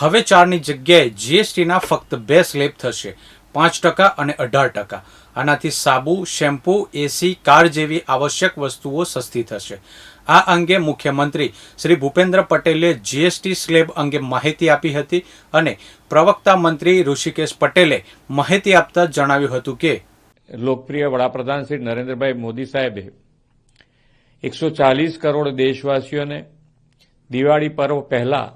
હવે ચારની જગ્યાએ જીએસટીના ફક્ત બે સ્લેબ થશે, પાંચ ટકા અને અઢાર ટકા. આનાથી સાબુ, શેમ્પૂ એસી કાર જેવી આવશ્યક વસ્તુઓ સસ્તી થશે. આ અંગે મુખ્યમંત્રી શ્રી ભૂપેન્દ્ર પટેલે જીએસટી સ્લેબ અંગે માહિતી આપી હતી અને પ્રવક્તા મંત્રી ઋષિકેશ પટેલે માહિતી આપતા જણાવ્યું હતું કે લોકપ્રિય વડાપ્રધાન શ્રી નરેન્દ્રભાઈ મોદી સાહેબે એકસો ચાલીસ કરોડ દેશવાસીઓને દિવાળી પર્વ પહેલા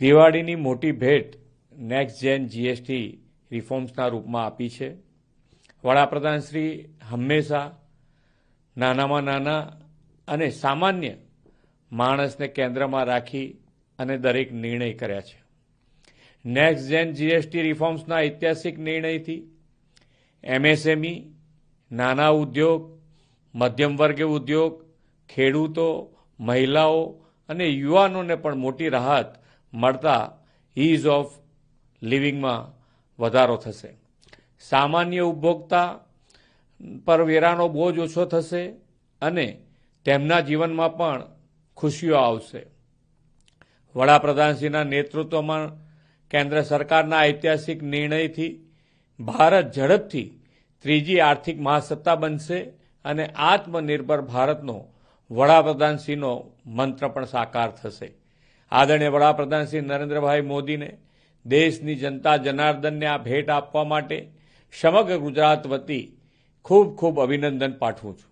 દિવાળીની મોટી ભેટ નેક્સ્ટ જેન જીએસટી રિફોર્મ્સના રૂપમાં આપી છે. વડાપ્રધાન શ્રી હંમેશા નાનામાં નાના અને સામાન્ય માણસને કેન્દ્રમાં રાખી અને દરેક નિર્ણય કર્યા છે. નેક્સ્ટ જેન જીએસટી રિફોર્મ્સના ઐતિહાસિક નિર્ણયથી એમએસએમઈ નાના ઉદ્યોગ, મધ્યમ વર્ગીય ઉદ્યોગ, ખેડૂતો, મહિલાઓ અને યુવાનોને પણ મોટી રાહત મળતા ઇઝ ઓફ લિવિંગમાં વધારો થશે. સામાન્ય ઉપભોક્તા પર વેરાનો બોજ ઓછો થશે અને તેમના જીવનમાં પણ ખુશીઓ આવશે. વડાપ્રધાનશ્રીના નેતૃત્વમાં કેન્દ્ર સરકારના ઐતિહાસિક નિર્ણયથી ભારત ઝડપથી ત્રીજી આર્થિક મહાસત્તા બનશે અને આત્મનિર્ભર ભારતનો વડાપ્રધાનશ્રીનો મંત્ર પણ સાકાર થશે. આદરણીય વડાપ્રધાન શ્રી નરેન્દ્રભાઈ મોદીને દેશની જનતા જનાર્દનને આ ભેટ આપવા માટે સમગ્ર ગુજરાત વતી ખૂબ ખૂબ અભિનંદન પાઠવું છું.